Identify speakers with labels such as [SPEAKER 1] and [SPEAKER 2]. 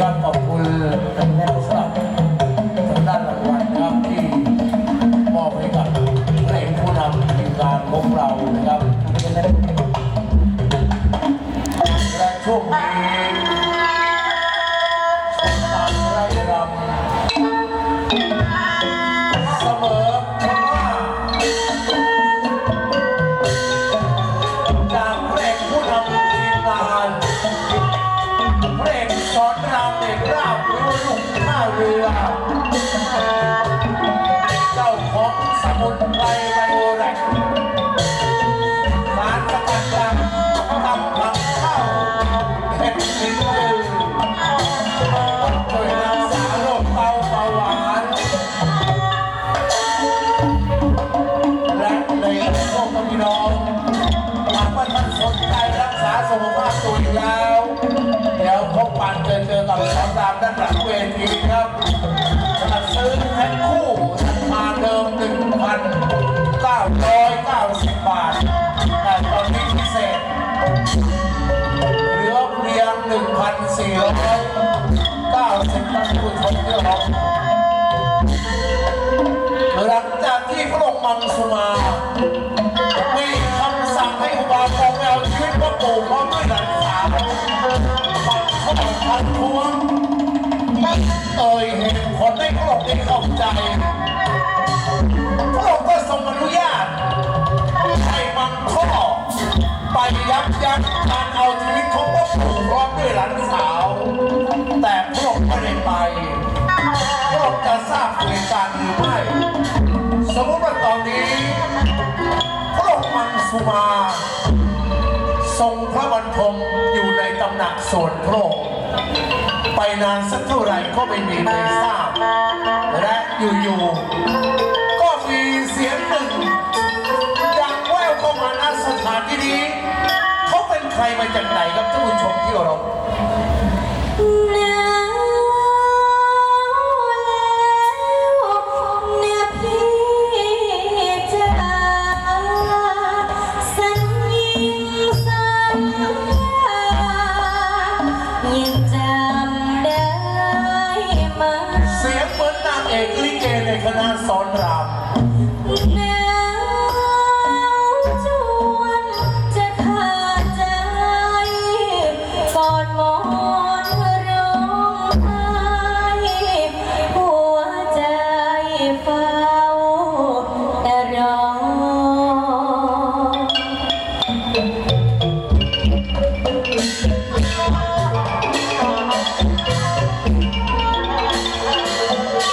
[SPEAKER 1] ก็ขอบคุณ สมุนไพรโอแรกสารสกัดจากตำลังข้าเห็ดหินมืวยรักษาโรคเบาเบาหวานและในพวกพี่นองหากว่นสนใจรักษาสุขภาพตัวยู่แล้วพบปานเจอเจอกับสสามด้านหลังเวทีครับ 1,990บาท แต่ตอนนี้พิเศษ เหลือเพียง1,490ท่านผู้ชมที่เคารพหลังจากที่พระองค์มังสุมา มีคำสั่งให้อุบาสกไปเอาชีวิตพระปู่พร้อมด้วยหลานสาวฟังเขาบอกทันทวงเอ่ยเหตุผลให้พระองค์ได้เข้าใจ ยับยั้งการเอาชีวิตของพระปู่รอมด้วยหลานสาว แต่พระองค์ไม่ได้ไปพระองค์จะทราบเหตุการณ์หรือไม่ สมมติว่าตอนนี้พระองค์มังสุมา ทรงพระบรรทมอยู่ในตำหนักส่วนพระองค์ไปนานสักเท่าไหร่ก็ไม่มีใครทราบ และอยู่ๆ ใครมาจากไหนครับท่านผู้ชมที่เรา
[SPEAKER 2] เส
[SPEAKER 1] ียงเหมือนนางเอกลิเกในคณะสอน